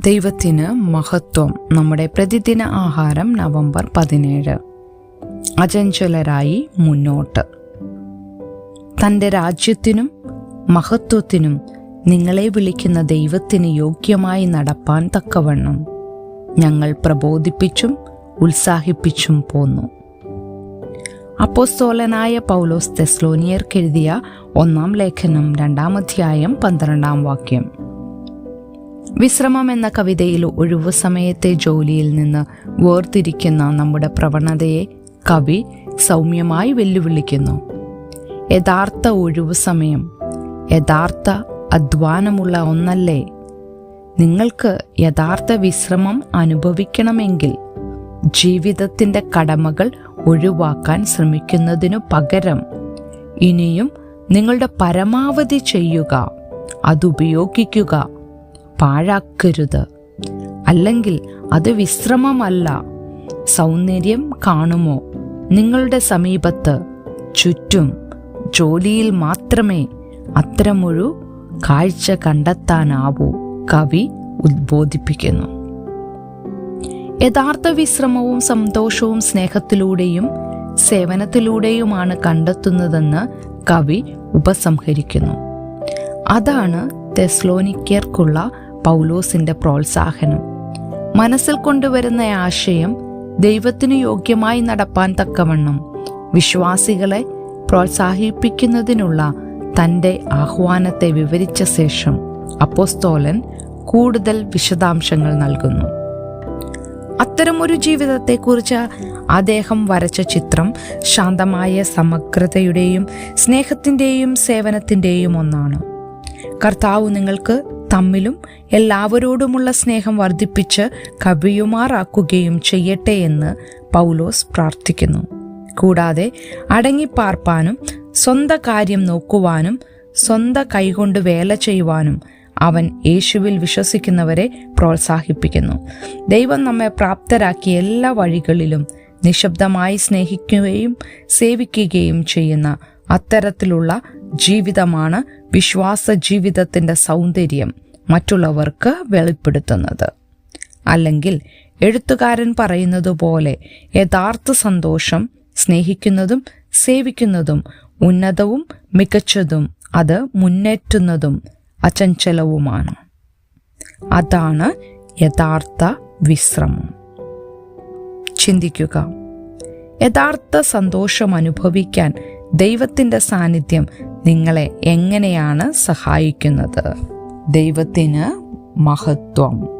ദൈവത്തിന് മഹത്വം. നമ്മുടെ പ്രതിദിന ആഹാരം നവംബർ പതിനേഴ്. അചഞ്ചലരായി മുന്നോട്ട്. തന്റെ രാജ്യത്തിനും മഹത്വത്തിനും നിങ്ങളെ വിളിക്കുന്ന ദൈവത്തിന് യോഗ്യമായി നടപ്പാൻ തക്കവണ്ണം ഞങ്ങൾ പ്രബോധിപ്പിച്ചും ഉത്സാഹിപ്പിച്ചും പോന്നു. അപ്പോസ്തോലനായ പൗലോസ് തെസ്ലോനിയർക്കെഴുതിയ ഒന്നാം ലേഖനം രണ്ടാം അധ്യായം പന്ത്രണ്ടാം വാക്യം. വിശ്രമം എന്ന കവിതയിൽ ഒഴിവു സമയത്തെ ജോലിയിൽ നിന്ന് വേർതിരിക്കുന്ന നമ്മുടെ പ്രവണതയെ കവി സൗമ്യമായി വെല്ലുവിളിക്കുന്നു. യഥാർത്ഥ ഒഴിവു സമയം യഥാർത്ഥ അധ്വാനമുള്ള ഒന്നല്ലേ? നിങ്ങൾക്ക് യഥാർത്ഥ വിശ്രമം അനുഭവിക്കണമെങ്കിൽ ജീവിതത്തിന്റെ കടമകൾ ഒഴിവാക്കാൻ ശ്രമിക്കുന്നതിനു പകരം ഇനിയും നിങ്ങളുടെ പരമാവധി ചെയ്യുക അതുപയോഗിക്കുക. പാഴാക്കരുത്. അല്ലെങ്കിൽ അത് വിശ്രമമല്ല. സൗന്ദര്യം കാണുമോ? നിങ്ങളുടെ സമീപത്ത് ചുറ്റും ജോലിയിൽ മാത്രമേ അത്തരമൊരു കാഴ്ച കണ്ടെത്താനാവൂ കവി ഉദ്ബോധിപ്പിക്കുന്നു. യഥാർത്ഥ വിശ്രമവും സന്തോഷവും സ്നേഹത്തിലൂടെയും സേവനത്തിലൂടെയുമാണ് കണ്ടെത്തുന്നതെന്ന് കവി ഉപസംഹരിക്കുന്നു. അതാണ് തെസ്ലോനിക്കർക്കുള്ള പൗലോസിന്റെ പ്രോത്സാഹനം. മനസ്സിൽ കൊണ്ടുവരുന്ന ആശയം ദൈവത്തിനു യോഗ്യമായി നടപ്പാൻ തക്കവണ്ണം വിശ്വാസികളെ പ്രോത്സാഹിപ്പിക്കുന്നതിനുള്ള തന്റെ ആഹ്വാനത്തെ വിവരിച്ച ശേഷം അപ്പോസ്തോലൻ കൂടുതൽ വിശദാംശങ്ങൾ നൽകുന്നു. അത്തരമൊരു ജീവിതത്തെക്കുറിച്ച് അദ്ദേഹം വരച്ച ചിത്രം ശാന്തമായ സമഗ്രതയുടെയും സ്നേഹത്തിന്റെയും സേവനത്തിന്റെയും ഒന്നാണ്. കർത്താവ് നിങ്ങൾക്ക് തമ്മിലും എല്ലാവരോടുമുള്ള സ്നേഹം വർദ്ധിപ്പിച്ച് കവിയുമാറാക്കുകയും ചെയ്യട്ടെ എന്ന് പൗലോസ് പ്രാർത്ഥിക്കുന്നു. കൂടാതെ അടങ്ങിപ്പാർപ്പാനും സ്വന്ത കാര്യം നോക്കുവാനും സ്വന്ത കൈകൊണ്ട് വേല ചെയ്യുവാനും അവൻ യേശുവിൽ വിശ്വസിക്കുന്നവരെ പ്രോത്സാഹിപ്പിക്കുന്നു. ദൈവം നമ്മെ പ്രാപ്തരാക്കിയ എല്ലാ വഴികളിലും നിശബ്ദമായി സ്നേഹിക്കുകയും സേവിക്കുകയും ചെയ്യുന്ന അത്തരത്തിലുള്ള ജീവിതമാണ് വിശ്വാസ ജീവിതത്തിന്റെ സൗന്ദര്യം മറ്റുള്ളവർക്ക് വെളിപ്പെടുത്തുന്നത്. അല്ലെങ്കിൽ എഴുത്തുകാരൻ പറയുന്നത് പോലെ യഥാർത്ഥ സന്തോഷം സ്നേഹിക്കുന്നതും സേവിക്കുന്നതും ഉന്നതവും മികച്ചതും അത് മുന്നേറ്റുന്നതും അചഞ്ചലവുമാണ്. അതാണ് യഥാർത്ഥ വിശ്രമം. ചിന്തിക്കുക. യഥാർത്ഥ സന്തോഷം അനുഭവിക്കാൻ ദൈവത്തിന്റെ സാന്നിധ്യം നിങ്ങളെ എങ്ങനെയാണ് സഹായിക്കുന്നത്? ദൈവത്തിന് മഹത്വം.